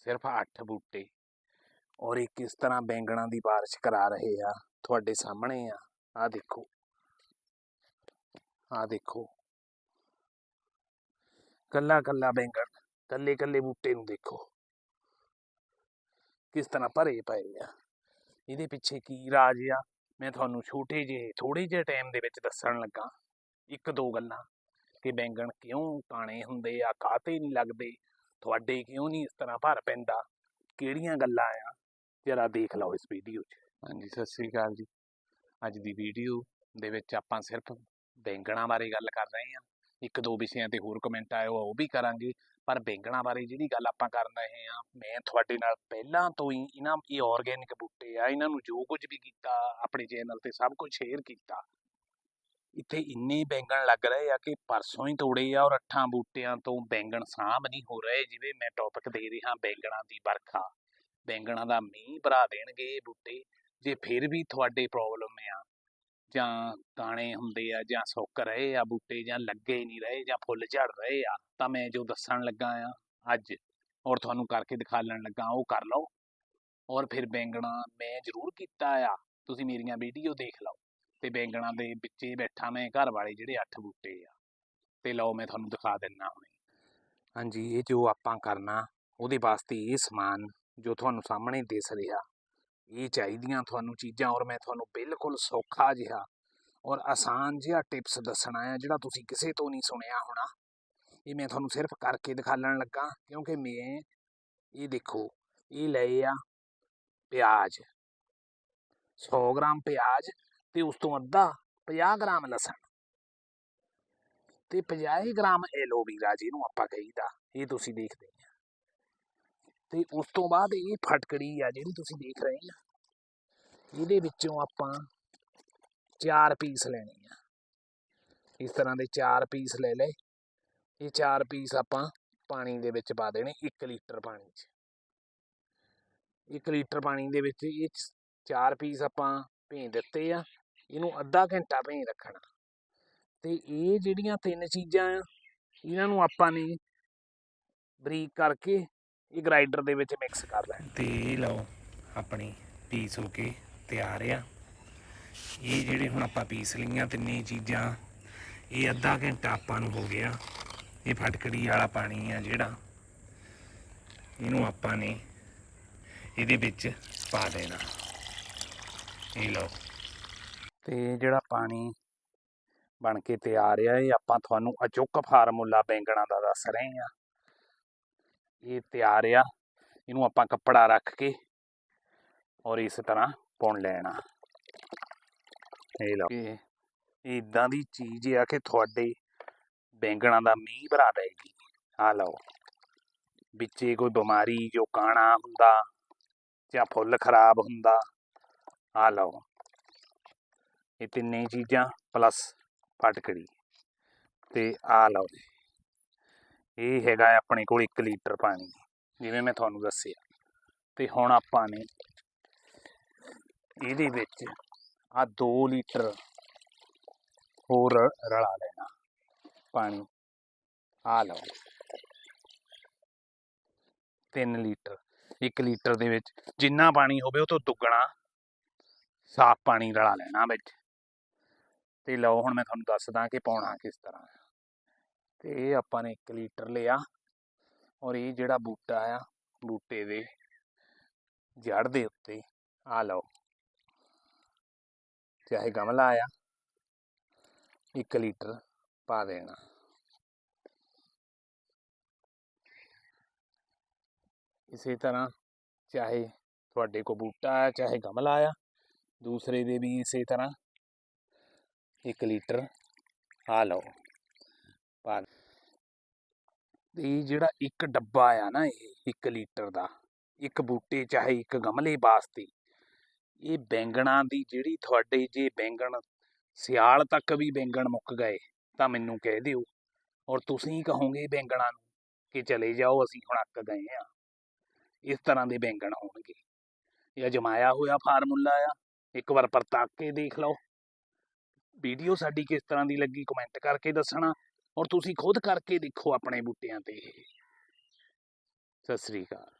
ਸਿਰਫ 8 ਬੂਟੇ ਔਰ ਇਹ ਕਿਸ ਤਰ੍ਹਾਂ ਬੈਂਗਣਾ ਦੀ ਬਾਰਿਸ਼ ਕਰਾ ਰਹੇ ਆ, ਤੁਹਾਡੇ ਸਾਹਮਣੇ ਆ ਆ ਦੇਖੋ। ਆ ਦੇਖੋ। ਕੱਲਾ ਕੱਲਾ ਬੈਂਗਣ ਕੱਲੇ ਕੱਲੇ ਬੂਟੇ ਨੂੰ ਦੇਖੋ। ਕਿਸ ਤਰ੍ਹਾਂ ਭਰੇ ਪਏ ਆ। ਇਹਦੇ ਪਿੱਛੇ ਕੀ ਰਾਜ ਆ? ਮੈਂ ਤੁਹਾਨੂੰ ਛੋਟੇ ਜਿਹੇ ਥੋੜੇ ਜਿਹੇ ਟਾਈਮ ਦੇ ਵਿੱਚ ਦੱਸਣ ਲੱਗਾ। ਇੱਕ ਦੋ ਗੱਲਾਂ ਕਿ ਬੈਂਗਣ ਕਿਉਂ ਕਾਣੇ ਹੁੰਦੇ ਆ ਕਾਤੇ ਨਹੀਂ ਲੱਗਦੇ? ਤੁਹਾਡੇ ਕਿਉਂ ਨਹੀਂ ਇਸ ਤਰ੍ਹਾਂ ਭਰ ਪੈਂਦਾ? ਕਿਹੜੀਆਂ ਗੱਲਾਂ ਆ? ਜਰਾ ਦੇਖ ਲਓ ਇਸ ਵੀਡੀਓ 'ਚ। ਹਾਂਜੀ, ਸਤਿ ਸ੍ਰੀ ਅਕਾਲ ਜੀ। ਅੱਜ ਦੀ ਵੀਡੀਓ ਦੇ ਵਿੱਚ ਆਪਾਂ ਸਿਰਫ ਬੈਂਗਣਾਂ ਬਾਰੇ ਗੱਲ ਕਰ ਰਹੇ ਹਾਂ। ਇੱਕ ਦੋ ਵਿਸ਼ਿਆਂ ਤੇ ਹੋਰ ਕਮੈਂਟ ਆਏ ਉਹ ਵੀ ਕਰਾਂਗੇ। ਪਰ ਬੈਂਗਣਾ ਬਾਰੇ ਜਿਹੜੀ ਗੱਲ ਆਪਾਂ ਕਰਨ ਰਹੇ ਹਾਂ, ਮੈਂ ਤੁਹਾਡੇ ਨਾਲ ਪਹਿਲਾਂ ਤੋਂ ਹੀ ਇਹਨਾਂ, ਇਹ ਆਰਗੇਨਿਕ ਬੂਟੇ ਆ, ਇਹਨਾਂ ਨੂੰ ਜੋ ਕੁਝ ਵੀ ਕੀਤਾ, ਆਪਣੇ ਚੈਨਲ ਤੇ ਸਭ ਕੁਝ ਸ਼ੇਅਰ ਕੀਤਾ। ਇੱਥੇ ਇੰਨੇ ਬੈਂਗਣ ਲੱਗ ਰਹੇ ਆ ਕਿ ਪਰਸੋਂ ਹੀ ਤੋੜੇ ਆ ਔਰ ਅੱਠਾਂ ਬੂਟਿਆਂ ਤੋਂ ਬੈਂਗਣ ਸਾਂਭ ਨਹੀਂ ਹੋ ਰਹੇ ਜਿਵੇਂ ਮੈਂ ਟੌਪਿਕ ਦੇ ਰਿਹਾ ਬੈਂਗਣਾਂ ਦੀ ਵਰਖਾ। ਬੈਂਗਣਾਂ ਦਾ ਮੀਂਹ ਭਰਾ ਦੇਣਗੇ ਬੂਟੇ, ਜੇ ਫਿਰ ਵੀ ਤੁਹਾਡੇ ਪ੍ਰੋਬਲਮ ਆ। ਜਾਂ ਕਾਣੇ ਹੁੰਦੇ ਆ ਜਾਂ ਸੁੱਕ ਰਹੇ ਆ ਬੂਟੇ ਜਾਂ ਲੱਗੇ ਨਹੀਂ ਰਹੇ ਜਾਂ ਫੁੱਲ ਝੜ ਰਹੇ ਆ, ਤਾਂ ਮੈਂ ਜੋ ਦੱਸਣ ਲੱਗਾ ਆ ਅੱਜ ਔਰ ਤੁਹਾਨੂੰ ਕਰਕੇ ਦਿਖਾਉਣ ਲੱਗਾ ਉਹ ਕਰ ਲਓ। ਔਰ ਫਿਰ ਬੈਂਗਣਾ ਮੈਂ ਜ਼ਰੂਰ ਕੀਤਾ ਆ। ਤੁਸੀਂ ਮੇਰੀਆਂ ਵੀਡੀਓ ਦੇਖ ਲਓ। ਤੇ ਬੈਂਗਣਾ ਦੇ ਵਿੱਚੇ ਬੈਠਾ ਮੈਂ ਘਰ ਵਾਲੇ ਜਿਹੜੇ ਅੱਠ ਬੂਟੇ ਆ। ਤੇ ਲਓ ਮੈਂ ਤੁਹਾਨੂੰ ਦਿਖਾ ਦਿੰਨਾ ਹੁਣੇ। ਹਾਂਜੀ, ਇਹ ਜੋ ਆਪਾਂ ਕਰਨਾ, ਉਹਦੇ ਵਾਸਤੇ ਇਹ ਸਮਾਨ ਜੋ ਤੁਹਾਨੂੰ ਸਾਹਮਣੇ ਦਿਸ ਰਿਹਾ, ਇਹ ਚਾਹੀਦੀਆਂ ਤੁਹਾਨੂੰ ਚੀਜ਼ਾਂ ਔਰ ਮੈਂ ਤੁਹਾਨੂੰ ਬਿਲਕੁਲ ਸੌਖਾ ਜਿਹਾ ਔਰ ਆਸਾਨ ਜਿਹਾ ਟਿਪਸ ਦੱਸਣਾ ਹੈ ਜਿਹੜਾ ਤੁਸੀਂ ਕਿਸੇ ਤੋਂ ਨਹੀਂ ਸੁਣਿਆ ਹੋਣਾ। ਇਹ ਮੈਂ ਤੁਹਾਨੂੰ ਸਿਰਫ ਕਰਕੇ ਦਿਖਾਉਣ ਲੱਗਾ, ਕਿਉਂਕਿ ਮੈਂ, ਇਹ ਦੇਖੋ, ਇਹ ਲਏ ਆ ਪਿਆਜ਼। 100 ਗ੍ਰਾਮ ਪਿਆਜ਼ ਤੇ ਉਸ ਤੋਂ ਅੱਧਾ 50 ਗ੍ਰਾਮ ਲਸਣ ਤੇ 50 ਗ੍ਰਾਮ ਐਲੋਵੀਰਾ ਜਿਹਨੂੰ ਆਪਾਂ ਕਹੀਦਾ, ਇਹ ਤੁਸੀਂ ਦੇਖਦੇ ਆ। ਤੇ ਉਸ ਤੋਂ ਬਾਅਦ ਇਹ ਫਟਕੜੀ ਆ ਜਿਹੜੀ ਤੁਸੀਂ ਦੇਖ ਰਹੇ ਆ, ਇਹਦੇ ਵਿੱਚੋਂ ਆਪਾਂ ਚਾਰ ਪੀਸ ਲੈਣੇ ਆ। ਇਸ ਤਰ੍ਹਾਂ ਦੇ ਚਾਰ ਪੀਸ ਲੈ ਲਏ, ਇਹ ਚਾਰ ਪੀਸ ਆਪਾਂ ਪਾਣੀ ਦੇ ਵਿੱਚ ਪਾ ਦੇਣੇ 1 ਲੀਟਰ ਪਾਣੀ 'ਚ। 1 ਲੀਟਰ ਪਾਣੀ ਦੇ ਵਿੱਚ ਇਹ ਚ- ਚਾਰ ਪੀਸ ਆਪਾਂ ਭੇਂ ਦਿੱਤੇ ਆ। ਇਹਨੂੰ ਅੱਧਾ ਘੰਟਾ ਭੇਂ ਰੱਖਣਾ। ਤੇ ਇਹ ਜਿਹੜੀਆਂ ਤਿੰਨ ਚੀਜ਼ਾਂ ਆ, ਇਹਨਾਂ ਨੂੰ ਆਪਾਂ ਨੇ ਬਰੀਕ ਕਰਕੇ ਇਹ ਗ੍ਰਾਈਂਡਰ ਦੇ ਵਿੱਚ ਮਿਕਸ ਕਰ ਲੈਣਾ। ਤੇ ਇਹ ਲਓ, ਆਪਣੀ ਪੀਸ ਹੋ ਕੇ ਤਿਆਰ ਆ। ਇਹ ਜਿਹੜੇ ਹੁਣ ਆਪਾਂ ਪੀਸ ਲਈਆਂ ਤਿੰਨੇ ਚੀਜ਼ਾਂ, ਇਹ ਅੱਧਾ ਘੰਟਾ ਆਪਾਂ ਨੂੰ ਹੋ ਗਿਆ। ਇਹ ਫਟਕੜੀ ਵਾਲਾ ਪਾਣੀ ਆ ਜਿਹੜਾ, ਇਹਨੂੰ ਆਪਾਂ ਨੇ ਇਹਦੇ ਵਿੱਚ ਪਾ ਦੇਣਾ। ਇਹ ਲਓ। ਤੇ ਜਿਹੜਾ ਪਾਣੀ ਬਣ ਕੇ ਤਿਆਰ ਆ ਇਹ ਆਪਾਂ ਤੁਹਾਨੂੰ ਅਚੁੱਕ ਫਾਰਮੂਲਾ ਬੈਂਗਣਾ ਦਾ ਦੱਸ ਰਹੇ ਆ ਇਹ ਤਿਆਰ ਆ ਇਹਨੂੰ ਆਪਾਂ ਕੱਪੜਾ ਰੱਖ ਕੇ ਔਰ ਇਸ ਤਰ੍ਹਾਂ ਪੁਣ ਲੈਣਾ। ਇਹ ਲਓ। ਇਹ ਇਦਾਂ ਦੀ ਚੀਜ਼ ਆ ਕਿ ਤੁਹਾਡੇ ਬੈਂਗਣਾ ਦਾ ਮੀਂਹ ਭਰਾ ਦੇਗੀ ਆ ਲਓ। ਵਿੱਚੇ ਕੋਈ ਬਿਮਾਰੀ ਜੋ ਕਾਣਾ ਹੁੰਦਾ ਜਾਂ ਫੁੱਲ ਖਰਾਬ ਹੁੰਦਾ ਆ ਲਓ। ਇਹ ਤਿੰਨੇ ਚੀਜ਼ਾਂ ਪਲੱਸ ਫਟਕੜੀ ਤੇ ਆ ਲਓ ਜੀ। ਇਹ ਹੈਗਾ ਆਪਣੇ ਕੋਲ 1 ਲੀਟਰ ਪਾਣੀ, ਜਿਵੇਂ ਮੈਂ ਤੁਹਾਨੂੰ ਦੱਸਿਆ। ਤੇ ਹੁਣ ਆਪਾਂ ਨੇ ਇਹਦੇ ਵਿੱਚ ਆ 2 ਲੀਟਰ ਹੋਰ ਰਲਾ ਲੈਣਾ ਪਾਣੀ। ਆ ਲਓ 3 ਲੀਟਰ 1 ਲੀਟਰ ਦੇ ਵਿੱਚ ਜਿੰਨਾ ਪਾਣੀ ਹੋਵੇ ਉਹ ਤੋਂ ਦੁੱਗਣਾ ਸਾਫ਼ ਪਾਣੀ ਰਲਾ ਲੈਣਾ ਵਿੱਚ। ਤੇ ਲਓ ਹੁਣ ਮੈਂ ਤੁਹਾਨੂੰ ਦੱਸਦਾ ਕਿ ਪਾਉਣਾ ਕਿਸ ਤਰ੍ਹਾਂ ਹੈ ਤੇ ਇਹ ਆਪਾਂ ਨੇ 1 ਲੀਟਰ ਲਿਆ ਔਰ ਇਹ ਜਿਹੜਾ ਬੂਟਾ ਆ, ਬੂਟੇ ਦੇ ਜੜ ਦੇ ਉੱਤੇ ਆ ਲਓ। ਚਾਹੇ ਗਮਲਾ ਆ 1 ਲੀਟਰ ਪਾ ਦੇਣਾ। ਇਸੇ ਤਰ੍ਹਾਂ ਚਾਹੇ ਤੁਹਾਡੇ ਕੋ ਬੂਟਾ ਆ, ਚਾਹੇ ਗਮਲਾ ਆ, ਦੂਸਰੇ ਦੇ ਵੀ ਇਸੇ ਤਰ੍ਹਾਂ। 1 ਲੀਟਰ ਆ ਲਓ। ਪਾ ਇਹ ਜਿਹੜਾ ਇੱਕ ਡੱਬਾ ਆ ਨਾ ਇਹ 1 ਲੀਟਰ ਦਾ, ਇੱਕ ਬੂਟੇ ਚਾਹੇ ਇੱਕ ਗਮਲੇ ਵਾਸਤੇ, ਇਹ ਬੈਂਗਣਾ ਦੀ ਜਿਹੜੀ ਤੁਹਾਡੇ ਜੇ ਬੈਂਗਣ ਸਿਆਲ ਤੱਕ ਵੀ ਬੈਂਗਣ ਮੁੱਕ ਗਏ, ਤਾਂ ਮੈਨੂੰ ਕਹਿ ਦਿਓ। ਔਰ ਤੁਸੀਂ ਕਹੋਗੇ ਬੈਂਗਣਾ ਨੂੰ ਕਿ ਚਲੇ ਜਾਓ, ਅਸੀਂ ਹੁਣ ਅੱਕ ਗਏ ਆ। ਇਸ ਤਰ੍ਹਾਂ ਦੇ ਬੈਂਗਣ ਹੋਣਗੇ। ਇਹ ਅਜਮਾਇਆ ਹੋਇਆ ਫਾਰਮੂਲਾ ਆ, ਇੱਕ ਵਾਰ ਪਰਤਾਕ ਕੇ ਦੇਖ ਲਓ। ਵੀਡੀਓ ਸਾਡੀ ਕਿਸ ਤਰ੍ਹਾਂ ਦੀ ਲੱਗੀ ਕਮੈਂਟ ਕਰਕੇ ਦੱਸਣਾ ਔਰ ਤੁਸੀਂ ਖੁਦ ਕਰਕੇ ਦੇਖੋ ਆਪਣੇ ਬੂਟਿਆਂ ਤੇ। ਸਤਿ ਸ੍ਰੀ ਅਕਾਲ।